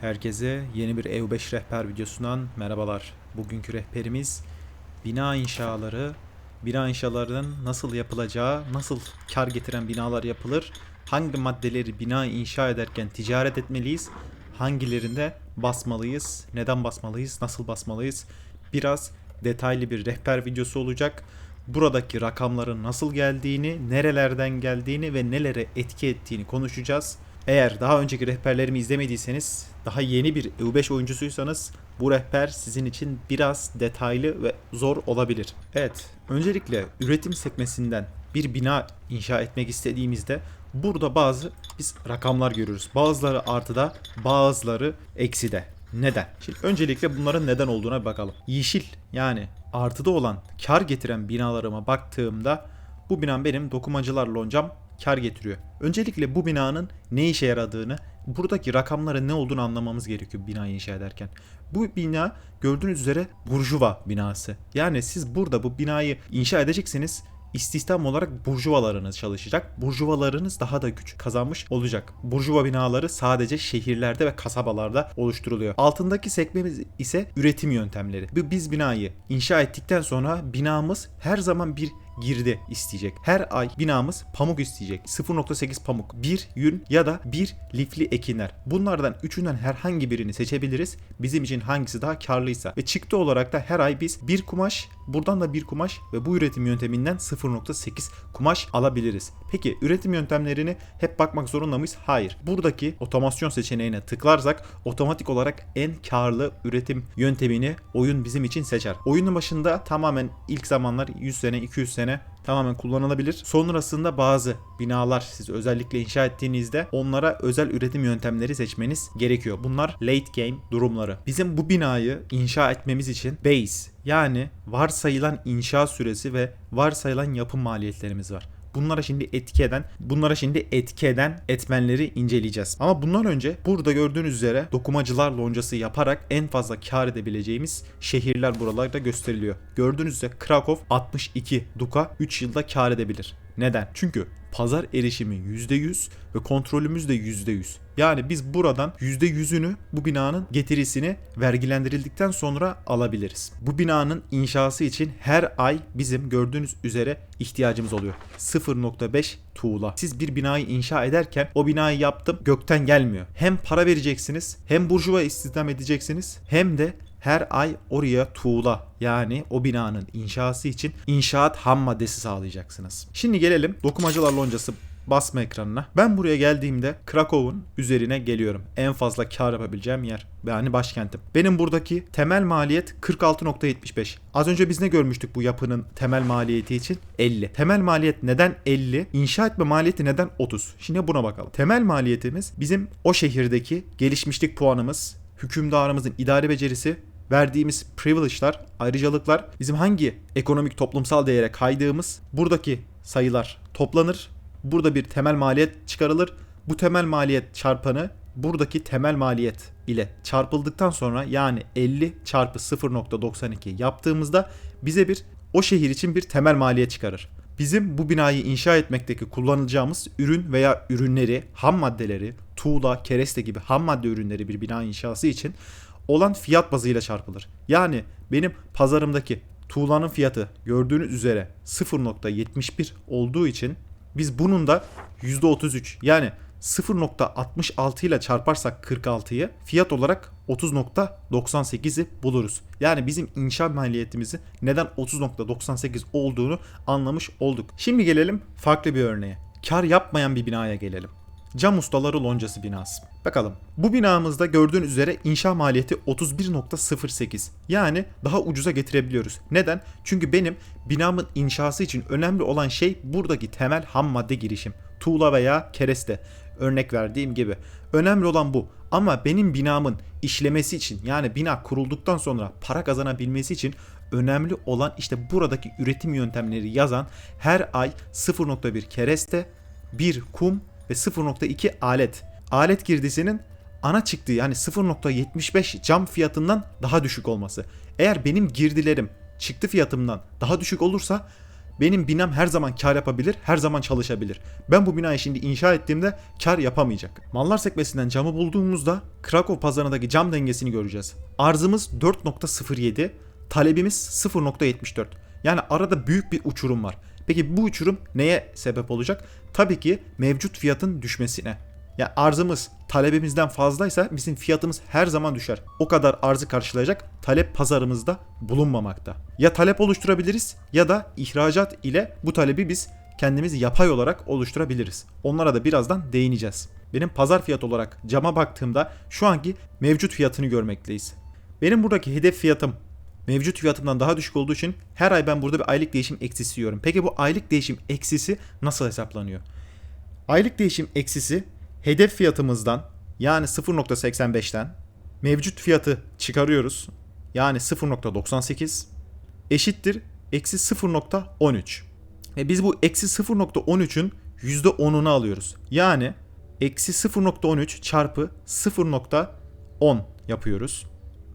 Herkese yeni bir EU5 rehber videosundan merhabalar. Bugünkü rehberimiz bina inşaları, bina inşalarının nasıl yapılacağı, nasıl kar getiren binalar yapılır, hangi maddeleri bina inşa ederken ticaret etmeliyiz, hangilerinde basmalıyız, neden basmalıyız, nasıl basmalıyız, biraz detaylı bir rehber videosu olacak. Buradaki rakamların nasıl geldiğini, nerelerden geldiğini ve nelere etki ettiğini konuşacağız. Eğer daha önceki rehberlerimi izlemediyseniz, daha yeni bir EU5 oyuncusuysanız bu rehber sizin için biraz detaylı ve zor olabilir. Evet, öncelikle üretim sekmesinden bir bina inşa etmek istediğimizde burada bazı biz rakamlar görüyoruz. Bazıları artıda, bazıları ekside. Neden? Şimdi öncelikle bunların neden olduğuna bakalım. Yeşil yani artıda olan kar getiren binalarıma baktığımda bu binam benim dokumacılar loncam kar getiriyor. Öncelikle bu binanın ne işe yaradığını, buradaki rakamların ne olduğunu anlamamız gerekiyor binayı inşa ederken. Bu bina gördüğünüz üzere burjuva binası. Yani siz burada bu binayı inşa edeceksiniz istihdam olarak burjuvalarınız çalışacak. Burjuvalarınız daha da güç kazanmış olacak. Burjuva binaları sadece şehirlerde ve kasabalarda oluşturuluyor. Altındaki sekmemiz ise üretim yöntemleri. Biz binayı inşa ettikten sonra binamız her zaman bir girdi isteyecek. Her ay binamız pamuk isteyecek. 0.8 pamuk, bir yün ya da bir lifli ekinler. Bunlardan üçünden herhangi birini seçebiliriz. Bizim için hangisi daha karlıysa. Ve çıktı olarak da her ay biz bir kumaş, buradan da bir kumaş ve bu üretim yönteminden 0.8 kumaş alabiliriz. Peki üretim yöntemlerini hep bakmak zorunda mıyız? Hayır. Buradaki otomasyon seçeneğine tıklarsak otomatik olarak en karlı üretim yöntemini oyun bizim için seçer. Oyunun başında tamamen ilk zamanlar 100 sene 200 sene tamamen kullanılabilir. Sonrasında bazı binalar siz özellikle inşa ettiğinizde onlara özel üretim yöntemleri seçmeniz gerekiyor. Bunlar late game durumları. Bizim bu binayı inşa etmemiz için base yani varsayılan inşa süresi ve varsayılan yapım maliyetlerimiz var. Bunlara şimdi etki eden, bunlara şimdi etki eden etmenleri inceleyeceğiz. Ama bundan önce burada gördüğünüz üzere dokumacılar loncası yaparak en fazla kar edebileceğimiz şehirler buralarda gösteriliyor. Gördüğünüz üzere Krakow 62, Duka 3 yılda kar edebilir. Neden? Çünkü pazar erişimi %100 ve kontrolümüz de %100. Yani biz buradan %100'ünü bu binanın getirisini vergilendirildikten sonra alabiliriz. Bu binanın inşası için her ay bizim gördüğünüz üzere ihtiyacımız oluyor. 0.5 tuğla. Siz bir binayı inşa ederken o binayı yaptım gökten gelmiyor. Hem para vereceksiniz hem burjuva istihdam edeceksiniz hem de her ay oraya tuğla yani o binanın inşası için inşaat ham maddesi sağlayacaksınız. Şimdi gelelim dokumacılar loncası basma ekranına. Ben buraya geldiğimde Krakow'un üzerine geliyorum. En fazla kar yapabileceğim yer. Yani başkentim. Benim buradaki temel maliyet 46.75. Az önce biz ne görmüştük bu yapının temel maliyeti için? 50. Temel maliyet neden 50? İnşa etme maliyeti neden 30? Şimdi buna bakalım. Temel maliyetimiz bizim o şehirdeki gelişmişlik puanımız, hükümdarımızın idare becerisi verdiğimiz privilege'lar, ayrıcalıklar bizim hangi ekonomik toplumsal değere kaydığımız buradaki sayılar toplanır. Burada bir temel maliyet çıkarılır. Bu temel maliyet çarpanı buradaki temel maliyet ile çarpıldıktan sonra yani 50 çarpı 0.92 yaptığımızda bize bir o şehir için bir temel maliyet çıkarır. Bizim bu binayı inşa etmekteki kullanacağımız ürün veya ürünleri, ham maddeleri, tuğla, kereste gibi ham madde ürünleri bir bina inşası için olan fiyat bazıyla çarpılır. Yani benim pazarımdaki tuğlanın fiyatı gördüğünüz üzere 0.71 olduğu için biz bunun da %33 yani 0.66 ile çarparsak 46'yı fiyat olarak 30.98'i buluruz. Yani bizim inşa maliyetimizi neden 30.98 olduğunu anlamış olduk. Şimdi gelelim farklı bir örneğe. Kar yapmayan bir binaya gelelim. Cam ustaları loncası binası. Bakalım. Bu binamızda gördüğünüz üzere inşa maliyeti 31.08. Yani daha ucuza getirebiliyoruz. Neden? Çünkü benim binamın inşası için önemli olan şey buradaki temel ham madde girişim. Tuğla veya kereste. Örnek verdiğim gibi. Önemli olan bu. Ama benim binamın işlemesi için yani bina kurulduktan sonra para kazanabilmesi için önemli olan işte buradaki üretim yöntemleri yazan her ay 0.1 kereste, 1 kum ve 0.2 alet. Alet girdisinin ana çıktığı yani 0.75 cam fiyatından daha düşük olması. Eğer benim girdilerim çıktı fiyatımdan daha düşük olursa benim binam her zaman kar yapabilir, her zaman çalışabilir. Ben bu binayı şimdi inşa ettiğimde kar yapamayacak. Mallar sekmesinden camı bulduğumuzda Krakow pazarındaki cam dengesini göreceğiz. Arzımız 4.07, talebimiz 0.74. Yani arada büyük bir uçurum var. Peki bu uçurum neye sebep olacak? Tabii ki mevcut fiyatın düşmesine. Ya arzımız talebimizden fazlaysa bizim fiyatımız her zaman düşer. O kadar arzı karşılayacak talep pazarımızda bulunmamakta. Ya talep oluşturabiliriz ya da ihracat ile bu talebi biz kendimiz yapay olarak oluşturabiliriz. Onlara da birazdan değineceğiz. Benim pazar fiyat olarak cama baktığımda şu anki mevcut fiyatını görmekteyiz. Benim buradaki hedef fiyatım mevcut fiyatımdan daha düşük olduğu için her ay ben burada bir aylık değişim eksisi yiyorum. Peki bu aylık değişim eksisi nasıl hesaplanıyor? Aylık değişim eksisi hedef fiyatımızdan yani 0.85'ten mevcut fiyatı çıkarıyoruz. Yani 0.98 eşittir eksi 0.13. Ve biz bu eksi 0.13'ün %10'unu alıyoruz. Yani eksi 0.13 çarpı 0.10 yapıyoruz.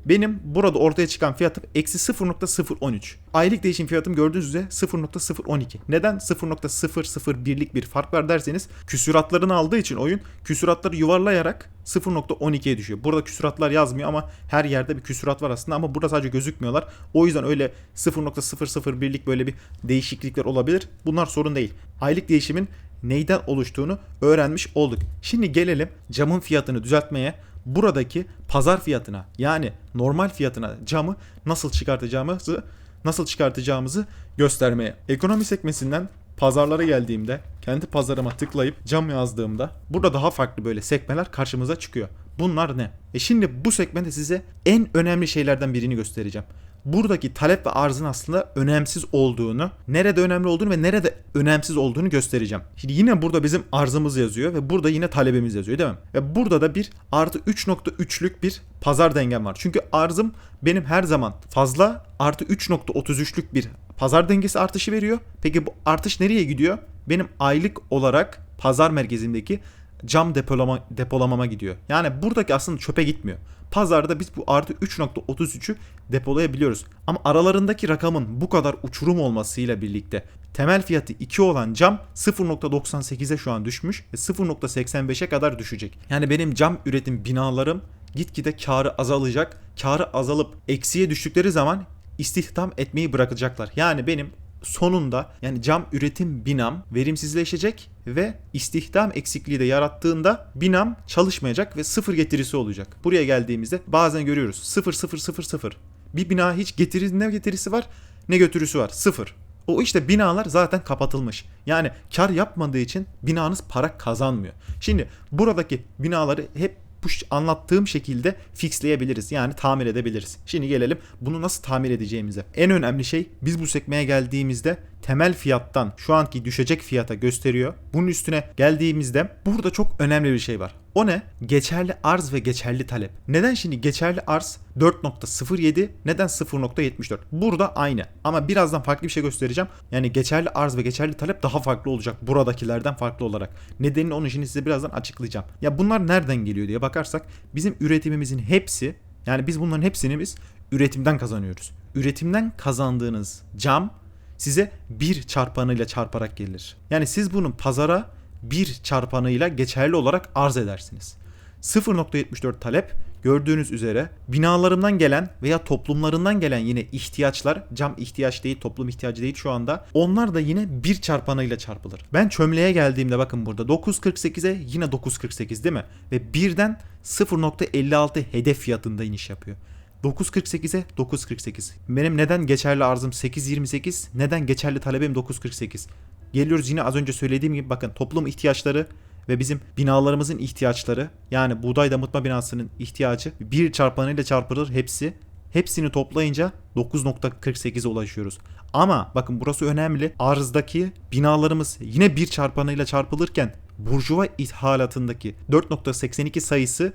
Benim burada ortaya çıkan fiyatım eksi 0.013. Aylık değişim fiyatım gördüğünüz üzere 0.012. Neden 0.001'lik bir fark var derseniz küsuratlarını aldığı için oyun küsuratları yuvarlayarak 0.12'ye düşüyor. Burada küsuratlar yazmıyor ama her yerde bir küsurat var aslında ama burada sadece gözükmüyorlar. O yüzden öyle 0.001'lik böyle bir değişiklikler olabilir. Bunlar sorun değil. Aylık değişimin neyden oluştuğunu öğrenmiş olduk. Şimdi gelelim camın fiyatını düzeltmeye buradaki pazar fiyatına yani normal fiyatına camı nasıl çıkartacağımızı nasıl çıkartacağımızı göstermeye. Ekonomi sekmesinden pazarlara geldiğimde kendi pazarıma tıklayıp cam yazdığımda burada daha farklı böyle sekmeler karşımıza çıkıyor. Bunlar ne? E şimdi bu sekmede size en önemli şeylerden birini göstereceğim buradaki talep ve arzın aslında önemsiz olduğunu, nerede önemli olduğunu ve nerede önemsiz olduğunu göstereceğim. Şimdi yine burada bizim arzımız yazıyor ve burada yine talebimiz yazıyor değil mi? Ve burada da bir artı 3.3'lük bir pazar dengem var. Çünkü arzım benim her zaman fazla artı 3.33'lük bir pazar dengesi artışı veriyor. Peki bu artış nereye gidiyor? Benim aylık olarak pazar merkezindeki cam depolama, depolamama gidiyor. Yani buradaki aslında çöpe gitmiyor. Pazarda biz bu artı 3.33'ü depolayabiliyoruz. Ama aralarındaki rakamın bu kadar uçurum olmasıyla birlikte temel fiyatı 2 olan cam 0.98'e şu an düşmüş ve 0.85'e kadar düşecek. Yani benim cam üretim binalarım gitgide karı azalacak. Karı azalıp eksiye düştükleri zaman istihdam etmeyi bırakacaklar. Yani benim sonunda yani cam üretim binam verimsizleşecek ve istihdam eksikliği de yarattığında binam çalışmayacak ve sıfır getirisi olacak. Buraya geldiğimizde bazen görüyoruz sıfır sıfır sıfır sıfır. Bir bina hiç getiri ne getirisi var ne götürüsü var sıfır. O işte binalar zaten kapatılmış. Yani kar yapmadığı için binanız para kazanmıyor. Şimdi buradaki binaları hep bu anlattığım şekilde fixleyebiliriz. Yani tamir edebiliriz. Şimdi gelelim bunu nasıl tamir edeceğimize. En önemli şey biz bu sekmeye geldiğimizde temel fiyattan şu anki düşecek fiyata gösteriyor. Bunun üstüne geldiğimizde burada çok önemli bir şey var. O ne? Geçerli arz ve geçerli talep. Neden şimdi geçerli arz 4.07 neden 0.74? Burada aynı ama birazdan farklı bir şey göstereceğim. Yani geçerli arz ve geçerli talep daha farklı olacak buradakilerden farklı olarak. Nedenini onun için size birazdan açıklayacağım. Ya bunlar nereden geliyor diye bakarsak bizim üretimimizin hepsi yani biz bunların hepsini biz üretimden kazanıyoruz. Üretimden kazandığınız cam size bir çarpanıyla çarparak gelir. Yani siz bunun pazara bir çarpanıyla geçerli olarak arz edersiniz. 0.74 talep gördüğünüz üzere binalarımdan gelen veya toplumlarından gelen yine ihtiyaçlar cam ihtiyaç değil toplum ihtiyacı değil şu anda onlar da yine bir çarpanıyla çarpılır. Ben çömleğe geldiğimde bakın burada 9.48'e yine 9.48 değil mi? Ve birden 0.56 hedef fiyatında iniş yapıyor. 9.48'e 9.48. Benim neden geçerli arzım 8.28, neden geçerli talebim 9.48? Geliyoruz yine az önce söylediğim gibi bakın toplum ihtiyaçları ve bizim binalarımızın ihtiyaçları yani buğday damıtma binasının ihtiyacı bir çarpanıyla çarpılır hepsi. Hepsini toplayınca 9.48'e ulaşıyoruz. Ama bakın burası önemli. Arzdaki binalarımız yine bir çarpanıyla çarpılırken burjuva ithalatındaki 4.82 sayısı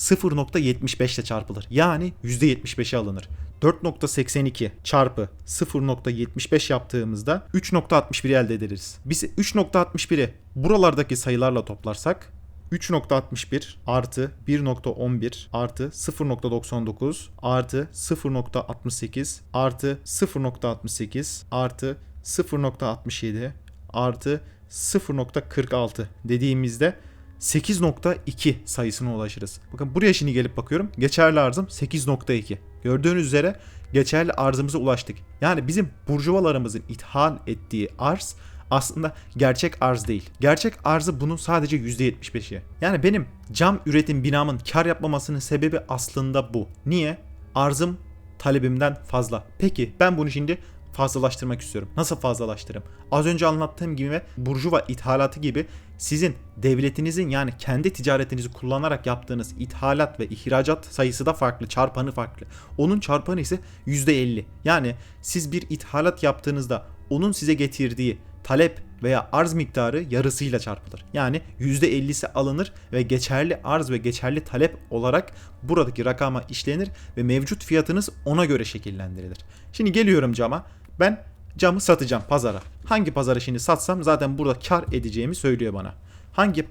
0.75 ile çarpılır. Yani %75'e alınır. 4.82 çarpı 0.75 yaptığımızda 3.61 elde ederiz. Biz 3.61'i buralardaki sayılarla toplarsak 3.61 artı 1.11 artı 0.99 artı 0.68 artı 0.68 artı 0.67 artı 0.46 dediğimizde 8.2 sayısına ulaşırız. Bakın buraya şimdi gelip bakıyorum. Geçerli arzım 8.2. Gördüğünüz üzere geçerli arzımıza ulaştık. Yani bizim burjuvalarımızın ithal ettiği arz aslında gerçek arz değil. Gerçek arzı bunun sadece %75'i. Yani benim cam üretim binamın kar yapmamasının sebebi aslında bu. Niye? Arzım talebimden fazla. Peki ben bunu şimdi fazlalaştırmak istiyorum. Nasıl fazlalaştırırım? Az önce anlattığım gibi burjuva ithalatı gibi sizin devletinizin yani kendi ticaretinizi kullanarak yaptığınız ithalat ve ihracat sayısı da farklı, çarpanı farklı. Onun çarpanı ise %50. Yani siz bir ithalat yaptığınızda onun size getirdiği talep veya arz miktarı yarısıyla çarpılır. Yani %50'si alınır ve geçerli arz ve geçerli talep olarak buradaki rakama işlenir ve mevcut fiyatınız ona göre şekillendirilir. Şimdi geliyorum cama. Ben camı satacağım pazara. Hangi pazara şimdi satsam zaten burada kar edeceğimi söylüyor bana. Hangi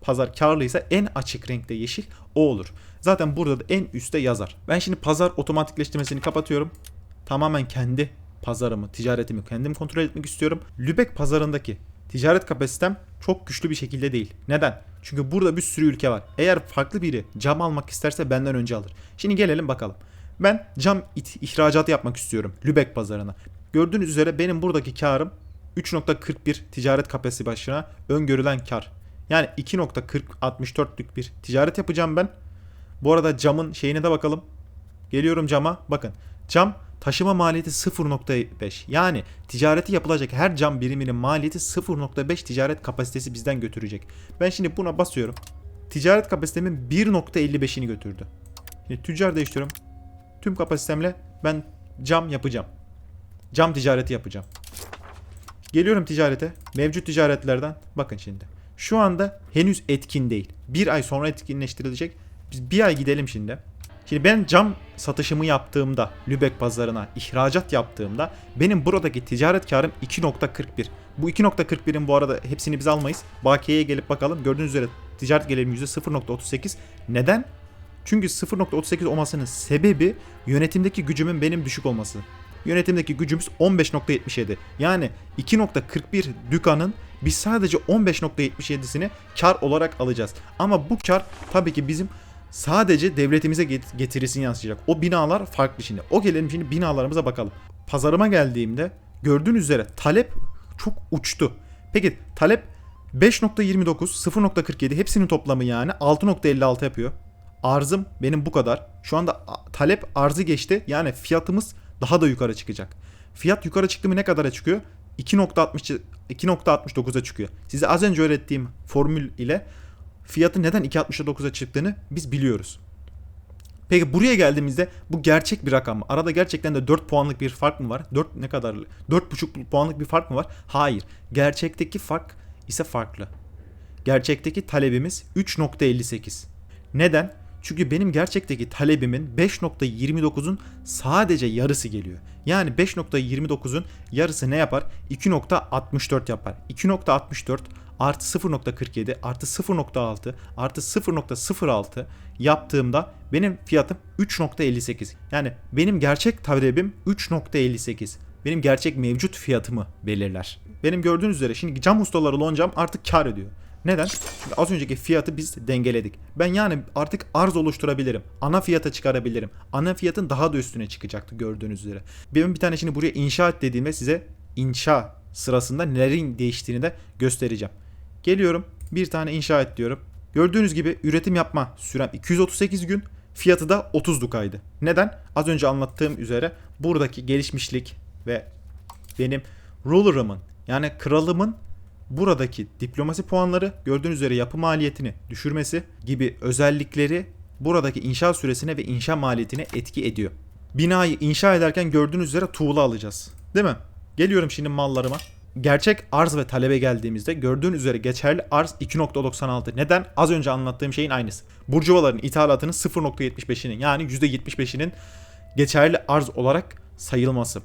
pazar karlıysa en açık renkte yeşil o olur. Zaten burada da en üstte yazar. Ben şimdi pazar otomatikleştirmesini kapatıyorum. Tamamen kendi pazarımı, ticaretimi kendim kontrol etmek istiyorum. Lübeck pazarındaki ticaret kapasitem çok güçlü bir şekilde değil. Neden? Çünkü burada bir sürü ülke var. Eğer farklı biri cam almak isterse benden önce alır. Şimdi gelelim bakalım. Ben cam ihracatı yapmak istiyorum Lübeck pazarına. Gördüğünüz üzere benim buradaki karım 3.41 ticaret kapasitesi başına öngörülen kar. Yani 2.4064'lük bir ticaret yapacağım ben. Bu arada camın şeyine de bakalım. Geliyorum cama. Bakın cam taşıma maliyeti 0.5. Yani ticareti yapılacak her cam biriminin maliyeti 0.5 ticaret kapasitesi bizden götürecek. Ben şimdi buna basıyorum. Ticaret kapasitemin 1.55'ini götürdü. Şimdi tüccar değiştiriyorum. Tüm kapasitemle ben cam yapacağım. Cam ticareti yapacağım. Geliyorum ticarete. Mevcut ticaretlerden bakın şimdi. Şu anda henüz etkin değil. Bir ay sonra etkinleştirilecek. Biz bir ay gidelim şimdi. Şimdi ben cam satışımı yaptığımda Lübeck pazarına ihracat yaptığımda benim buradaki ticaret karım 2.41. Bu 2.41'in bu arada hepsini biz almayız. Bakiyeye gelip bakalım. Gördüğünüz üzere ticaret gelirim %0.38. Neden? Çünkü 0.38 olmasının sebebi yönetimdeki gücümün benim düşük olması. Yönetimdeki gücümüz 15.77. Yani 2.41 dükkanın biz sadece 15.77'sini kar olarak alacağız. Ama bu kar tabii ki bizim sadece devletimize get- getirisini yansıyacak. O binalar farklı şimdi. O gelelim şimdi binalarımıza bakalım. Pazarıma geldiğimde gördüğünüz üzere talep çok uçtu. Peki talep 5.29, 0.47 hepsinin toplamı yani 6.56 yapıyor. Arzım benim bu kadar. Şu anda talep arzı geçti. Yani fiyatımız daha da yukarı çıkacak. Fiyat yukarı çıktı mı ne kadara çıkıyor? 2.60 2.69'a çıkıyor. Size az önce öğrettiğim formül ile fiyatı neden 2.69'a çıktığını biz biliyoruz. Peki buraya geldiğimizde bu gerçek bir rakam mı? Arada gerçekten de 4 puanlık bir fark mı var? 4 ne kadar? 4,5 puanlık bir fark mı var? Hayır. Gerçekteki fark ise farklı. Gerçekteki talebimiz 3.58. Neden? Çünkü benim gerçekteki talebimin 5.29'un sadece yarısı geliyor. Yani 5.29'un yarısı ne yapar? 2.64 yapar. 2.64 artı 0.47 artı 0.6 artı 0.06 yaptığımda benim fiyatım 3.58. Yani benim gerçek talebim 3.58. Benim gerçek mevcut fiyatımı belirler. Benim gördüğünüz üzere şimdi cam ustaları loncam artık kar ediyor. Neden? Çünkü az önceki fiyatı biz dengeledik. Ben yani artık arz oluşturabilirim. Ana fiyata çıkarabilirim. Ana fiyatın daha da üstüne çıkacaktı gördüğünüz üzere. Benim bir tane şimdi buraya inşa et dediğimde size inşa sırasında nelerin değiştiğini de göstereceğim. Geliyorum bir tane inşa et diyorum. Gördüğünüz gibi üretim yapma sürem 238 gün. Fiyatı da 30 dukaydı. Neden? Az önce anlattığım üzere buradaki gelişmişlik ve benim ruler'ımın yani kralımın buradaki diplomasi puanları gördüğünüz üzere yapı maliyetini düşürmesi gibi özellikleri buradaki inşa süresine ve inşa maliyetine etki ediyor. Binayı inşa ederken gördüğünüz üzere tuğla alacağız. Değil mi? Geliyorum şimdi mallarıma. Gerçek arz ve talebe geldiğimizde gördüğünüz üzere geçerli arz 2.96. Neden? Az önce anlattığım şeyin aynısı. Burcuvaların ithalatının 0.75'inin yani %75'inin geçerli arz olarak sayılması.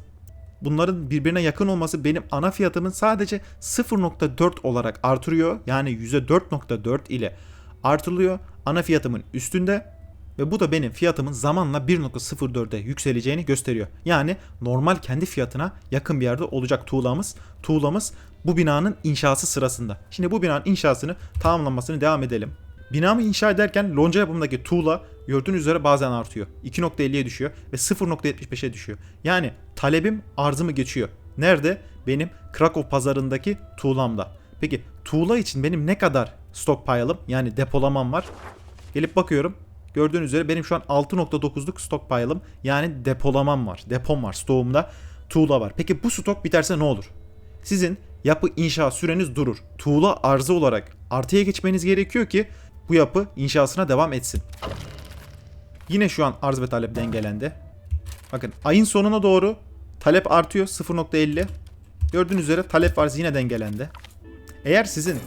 Bunların birbirine yakın olması benim ana fiyatımın sadece 0.4 olarak artırıyor. Yani %4.4 ile artırılıyor. Ana fiyatımın üstünde Ve bu da benim fiyatımın zamanla 1.04'e yükseleceğini gösteriyor. Yani normal kendi fiyatına yakın bir yerde olacak tuğlamız. Tuğlamız bu binanın inşası sırasında. Şimdi bu binanın inşasını tamamlanmasını devam edelim. Binamı inşa ederken lonca yapımındaki tuğla gördüğünüz üzere bazen artıyor. 2.50'ye düşüyor ve 0.75'e düşüyor. Yani talebim arzımı geçiyor. Nerede? Benim Krakow pazarındaki tuğlamda. Peki tuğla için benim ne kadar stockpile'ım yani depolamam var? Gelip bakıyorum. Gördüğünüz üzere benim şu an 6.9'luk stockpile'ım yani depolamam var. Depom var. Stoğumda tuğla var. Peki bu stok biterse ne olur? Sizin yapı inşa süreniz durur. Tuğla arzı olarak artıya geçmeniz gerekiyor ki bu yapı inşasına devam etsin. Yine şu an arz ve talep dengelendi. Bakın ayın sonuna doğru talep artıyor 0.50. Gördüğünüz üzere talep arz yine dengelendi. Eğer sizin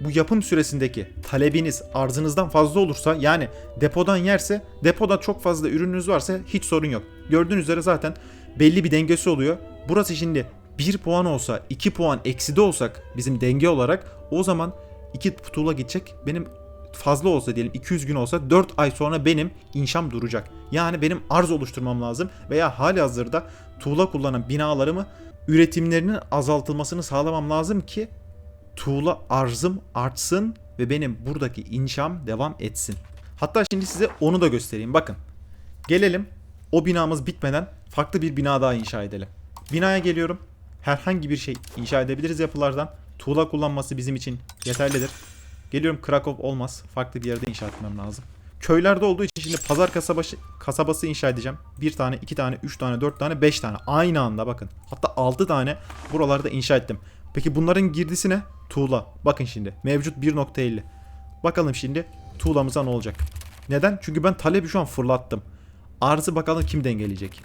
bu yapım süresindeki talebiniz arzınızdan fazla olursa yani depodan yerse depoda çok fazla ürününüz varsa hiç sorun yok. Gördüğünüz üzere zaten belli bir dengesi oluyor. Burası şimdi 1 puan olsa 2 puan ekside olsak bizim denge olarak o zaman 2 tuğla gidecek. Benim fazla olsa diyelim 200 gün olsa 4 ay sonra benim inşam duracak. Yani benim arz oluşturmam lazım veya hali hazırda tuğla kullanan binalarımı üretimlerinin azaltılmasını sağlamam lazım ki tuğla arzım artsın ve benim buradaki inşam devam etsin. Hatta şimdi size onu da göstereyim. Bakın. Gelelim o binamız bitmeden farklı bir bina daha inşa edelim. Binaya geliyorum. Herhangi bir şey inşa edebiliriz yapılardan. Tuğla kullanması bizim için yeterlidir. Geliyorum Krakow olmaz. Farklı bir yerde inşa etmem lazım. Köylerde olduğu için şimdi pazar kasabası, kasabası inşa edeceğim. Bir tane, iki tane, üç tane, dört tane, beş tane. Aynı anda bakın. Hatta altı tane buralarda inşa ettim. Peki bunların girdisi ne? Tuğla. Bakın şimdi. Mevcut 1.50. Bakalım şimdi tuğlamıza ne olacak? Neden? Çünkü ben talebi şu an fırlattım. Arzı bakalım kim dengeleyecek?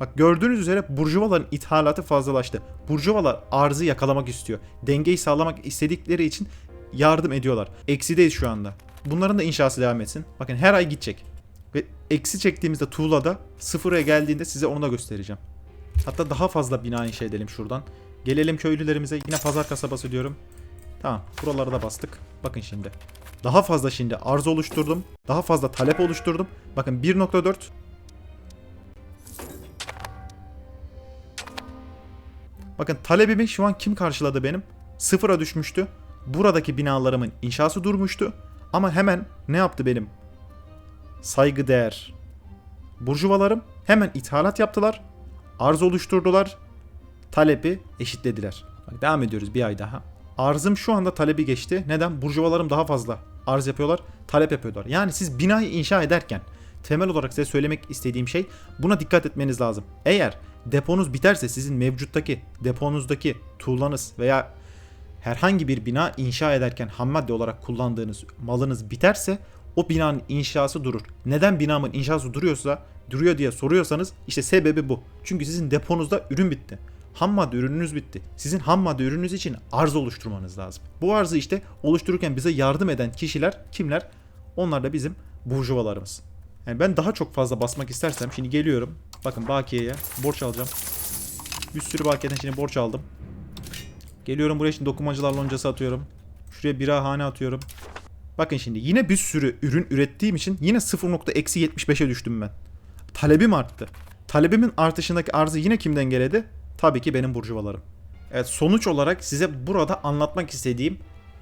Bak gördüğünüz üzere burjuvaların ithalatı fazlalaştı. Burjuvalar arzı yakalamak istiyor. Dengeyi sağlamak istedikleri için yardım ediyorlar. Eksideyiz şu anda. Bunların da inşası devam etsin. Bakın her ay gidecek. Ve eksi çektiğimizde tuğlada sıfıra geldiğinde size onu da göstereceğim. Hatta daha fazla bina inşa edelim şuradan. Gelelim köylülerimize. Yine pazar kasabası diyorum. Tamam. Buraları da bastık. Bakın şimdi. Daha fazla şimdi arz oluşturdum. Daha fazla talep oluşturdum. Bakın 1.4 Bakın talebimi şu an kim karşıladı benim? Sıfıra düşmüştü. Buradaki binalarımın inşası durmuştu. Ama hemen ne yaptı benim? Saygıdeğer burjuvalarım hemen ithalat yaptılar. Arz oluşturdular. Talebi eşitlediler. Bak devam ediyoruz bir ay daha. Arzım şu anda talebi geçti. Neden? Burjuvalarım daha fazla arz yapıyorlar, talep yapıyorlar. Yani siz binayı inşa ederken temel olarak size söylemek istediğim şey buna dikkat etmeniz lazım. Eğer deponuz biterse sizin mevcuttaki deponuzdaki tuğlanız veya herhangi bir bina inşa ederken ham madde olarak kullandığınız malınız biterse o binanın inşası durur. Neden binamın inşası duruyorsa duruyor diye soruyorsanız işte sebebi bu. Çünkü sizin deponuzda ürün bitti. Ham madde ürününüz bitti. Sizin ham madde ürününüz için arz oluşturmanız lazım. Bu arzı işte oluştururken bize yardım eden kişiler kimler? Onlar da bizim burjuvalarımız. Yani ben daha çok fazla basmak istersem şimdi geliyorum. Bakın Bakiye'ye borç alacağım. Bir sürü Bakiye'den şimdi borç aldım. Geliyorum buraya şimdi dokumacılar loncası atıyorum. Şuraya bira hane atıyorum. Bakın şimdi yine bir sürü ürün ürettiğim için yine 0.75'e düştüm ben. Talebim arttı. Talebimin artışındaki arzı yine kim dengeledi? Tabii ki benim burjuvalarım. Evet sonuç olarak size burada anlatmak istediğim,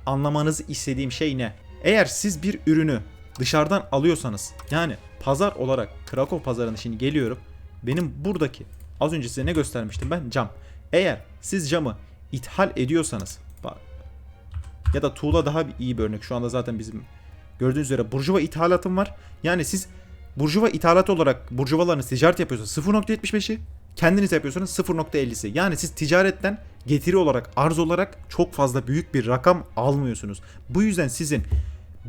anlamanızı istediğim şey ne? Eğer siz bir ürünü dışarıdan alıyorsanız yani pazar olarak Krakow pazarına şimdi geliyorum. Benim buradaki az önce size ne göstermiştim ben cam. Eğer siz camı ithal ediyorsanız bak, ya da tuğla daha iyi bir örnek. Şu anda zaten bizim gördüğünüz üzere burjuva ithalatım var. Yani siz burjuva ithalat olarak burjuvalarınız ticaret yapıyorsanız 0.75'i kendiniz yapıyorsanız 0.50'si. Yani siz ticaretten getiri olarak arz olarak çok fazla büyük bir rakam almıyorsunuz. Bu yüzden sizin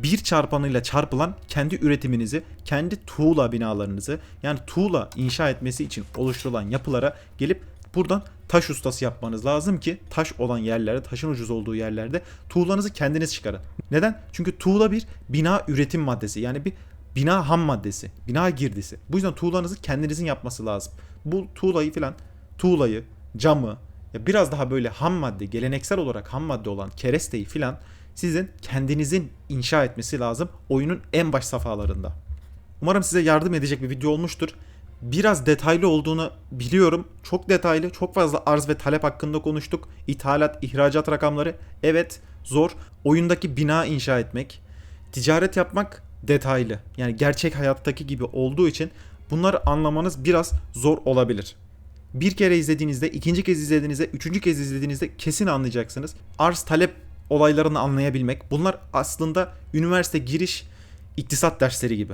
bir çarpanıyla çarpılan kendi üretiminizi, kendi tuğla binalarınızı yani tuğla inşa etmesi için oluşturulan yapılara gelip buradan taş ustası yapmanız lazım ki taş olan yerlerde, taşın ucuz olduğu yerlerde tuğlanızı kendiniz çıkarın. Neden? Çünkü tuğla bir bina üretim maddesi. Yani bir bina ham maddesi, bina girdisi. Bu yüzden tuğlanızı kendinizin yapması lazım. Bu tuğlayı filan, tuğlayı, camı, ya biraz daha böyle ham madde, geleneksel olarak ham madde olan keresteyi filan sizin kendinizin inşa etmesi lazım oyunun en baş safhalarında. Umarım size yardım edecek bir video olmuştur. Biraz detaylı olduğunu biliyorum. Çok detaylı, çok fazla arz ve talep hakkında konuştuk. İthalat, ihracat rakamları. Evet, zor. Oyundaki bina inşa etmek, ticaret yapmak detaylı. Yani gerçek hayattaki gibi olduğu için bunları anlamanız biraz zor olabilir. Bir kere izlediğinizde, ikinci kez izlediğinizde, üçüncü kez izlediğinizde kesin anlayacaksınız. Arz talep olaylarını anlayabilmek. Bunlar aslında üniversite giriş iktisat dersleri gibi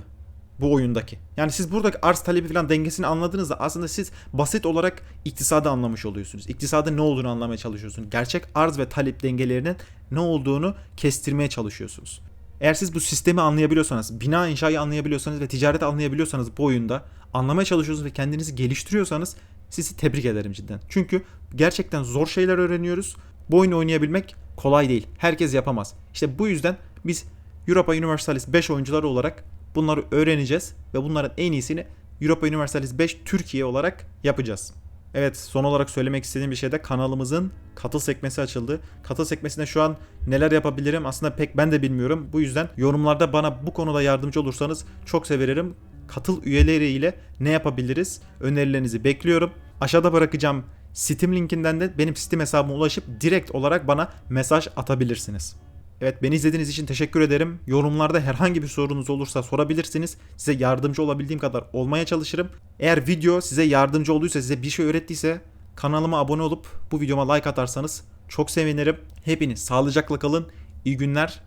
bu oyundaki. Yani siz buradaki arz talebi falan dengesini anladığınızda aslında siz basit olarak iktisadı anlamış oluyorsunuz. İktisadın ne olduğunu anlamaya çalışıyorsunuz. Gerçek arz ve talep dengelerinin ne olduğunu kestirmeye çalışıyorsunuz. Eğer siz bu sistemi anlayabiliyorsanız, bina inşayı anlayabiliyorsanız ve ticareti anlayabiliyorsanız bu oyunda anlamaya çalışıyorsunuz ve kendinizi geliştiriyorsanız sizi tebrik ederim cidden. Çünkü gerçekten zor şeyler öğreniyoruz. Bu oyunu oynayabilmek kolay değil. Herkes yapamaz. İşte bu yüzden biz Europa Universalis 5 oyuncuları olarak bunları öğreneceğiz ve bunların en iyisini Europa Universalis 5 Türkiye olarak yapacağız. Evet son olarak söylemek istediğim bir şey de kanalımızın katıl sekmesi açıldı. Katıl sekmesinde şu an neler yapabilirim aslında pek ben de bilmiyorum. Bu yüzden yorumlarda bana bu konuda yardımcı olursanız çok sevinirim. Katıl üyeleriyle ne yapabiliriz? Önerilerinizi bekliyorum. Aşağıda bırakacağım Steam linkinden de benim Steam hesabıma ulaşıp direkt olarak bana mesaj atabilirsiniz. Evet beni izlediğiniz için teşekkür ederim. Yorumlarda herhangi bir sorunuz olursa sorabilirsiniz. Size yardımcı olabildiğim kadar olmaya çalışırım. Eğer video size yardımcı olduysa, size bir şey öğrettiyse kanalıma abone olup bu videoma like atarsanız çok sevinirim. Hepiniz sağlıcakla kalın. İyi günler.